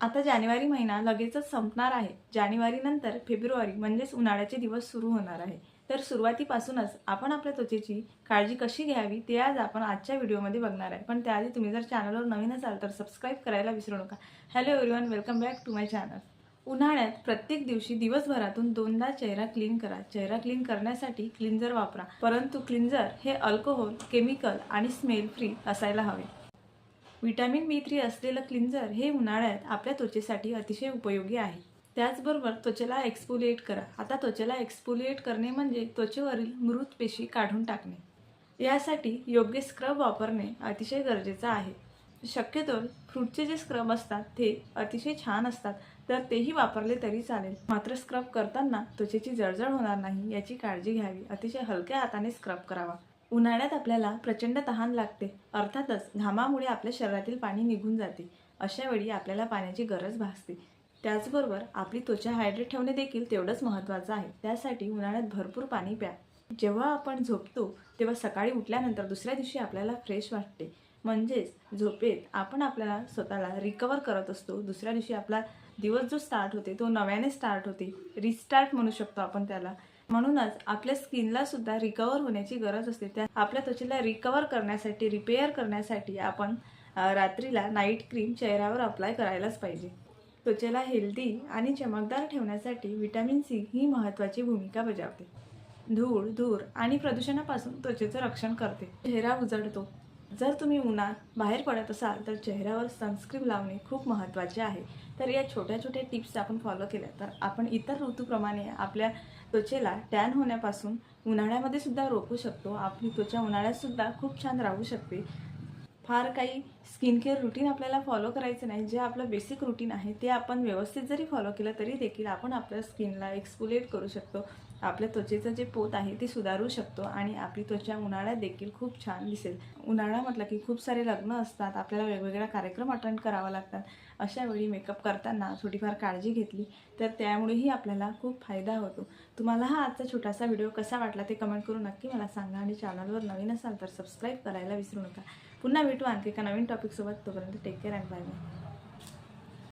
आता जानेवारी महिना लगेचच संपणार आहे. जानेवारीनंतर फेब्रुवारी म्हणजेच उन्हाळ्याचे दिवस सुरू होणार आहे. तर सुरुवातीपासूनच आपण आपल्या त्वचेची काळजी कशी घ्यावी ते आज आपण आजच्या व्हिडिओमध्ये बघणार आहे. पण त्याआधी तुम्ही जर चॅनलवर नवीन असाल तर सबस्क्राईब करायला विसरू नका. Hello everyone welcome back to my channel. उन्हाळ्यात प्रत्येक दिवशी दिवसभरातून दोनदा चेहरा क्लीन करा. चेहरा क्लीन करण्यासाठी क्लिन्झर वापरा. परंतु क्लिन्झर हे अल्कोहोल केमिकल आणि स्मेल फ्री असायला हवे. विटॅमिन बी थ्री असलेलं क्लिन्झर हे उन्हाळ्यात आपल्या त्वचेसाठी अतिशय उपयोगी आहे. त्याचबरोबर त्वचेला एक्सपोलिएट करा. आता त्वचेला एक्सपोलिएट करणे म्हणजे त्वचेवरील मृत पेशी काढून टाकणे. यासाठी योग्य स्क्रब वापरणे अतिशय गरजेचं आहे. शक्यतो फ्रूटचे जे स्क्रब असतात ते अतिशय छान असतात. तर तेही वापरले तरी चालेल. मात्र स्क्रब करताना त्वचेची जळजळ होणार नाही याची काळजी घ्यावी. अतिशय हलक्या हाताने स्क्रब करावा. उन्हाळ्यात आपल्याला प्रचंड तहान लागते. अर्थातच घामामुळे आपल्या शरीरातील पाणी निघून जाते. अशावेळी आपल्याला पाण्याची गरज भासते. त्याचबरोबर आपली त्वचा हायड्रेट ठेवणे देखील तेवढंच महत्त्वाचं आहे. त्यासाठी उन्हाळ्यात भरपूर पाणी प्या. जेव्हा आपण झोपतो तेव्हा सकाळी उठल्यानंतर दुसऱ्या दिवशी आपल्याला फ्रेश वाटते. म्हणजेच झोपेत आपण आपल्याला स्वतःला रिकवर करत असतो. दुसऱ्या दिवशी आपला दिवस जो स्टार्ट होते तो नव्याने स्टार्ट होते. रिस्टार्ट म्हणू शकतो आपण त्याला. म्हणूनच आपल्या स्किनला सुद्धा रिकवर होण्याची गरज असते. त्या आपल्या त्वचेला रिकवर करण्यासाठी रिपेअर करण्यासाठी आपण रात्रीला नाईट क्रीम चेहऱ्यावर अप्लाय करायलाच पाहिजे. त्वचेला हेल्दी आणि चमकदार ठेवण्यासाठी व्हिटॅमिन सी ही महत्त्वाची भूमिका बजावते. धूळ धूर आणि प्रदूषणापासून त्वचेचं रक्षण करते. चेहरा उजळतो. जर तुम्ही उन्हात बाहेर पडत असाल तर चेहऱ्यावर सनस्क्रीन लावणे खूप महत्त्वाचे आहे. तर या छोट्या छोट्या टिप्स आपण फॉलो केल्या तर आपण इतर ऋतूप्रमाणे आपल्या त्वचेला टॅन होण्यापासून उन्हाळ्यामध्ये सुद्धा रोखू शकतो. आपली त्वचा उन्हाळ्यातसुद्धा खूप छान राहू शकते. फार काही स्किन केअर रुटीन आपल्याला फॉलो करायचं नाही जे आपलं बेसिक रुटीन आहे ते आपण व्यवस्थित जरी फॉलो केलं तरी देखील आपण आपल्या स्किनला एक्सपोलेट करू शकतो. आपल्या त्वचेचं जे पोत आहे ते सुधारू शकतो आणि आपली त्वचा उन्हाळ्यात देखील खूप छान दिसेल. उन्हाळा म्हटलं की खूप सारे लग्न असतात आपल्याला वेगवेगळ्या कार्यक्रम अटेंड करावा लागतात. अशा वेळी मेकअप करताना थोडीफार काळजी घेतली तर त्यामुळेही आपल्याला खूप फायदा होतो. तुम्हाला हा आजचा छोटासा व्हिडिओ कसा वाटला ते कमेंट करून नक्की मला सांगा आणि चॅनलवर नवीन असाल तर सबस्क्राईब करायला विसरू नका. पुन्हा भेटू आणखी एका नवीन டாபிக்ஸும் வர தொடர்ந்து டேக் கேர் அண்ட் பாய்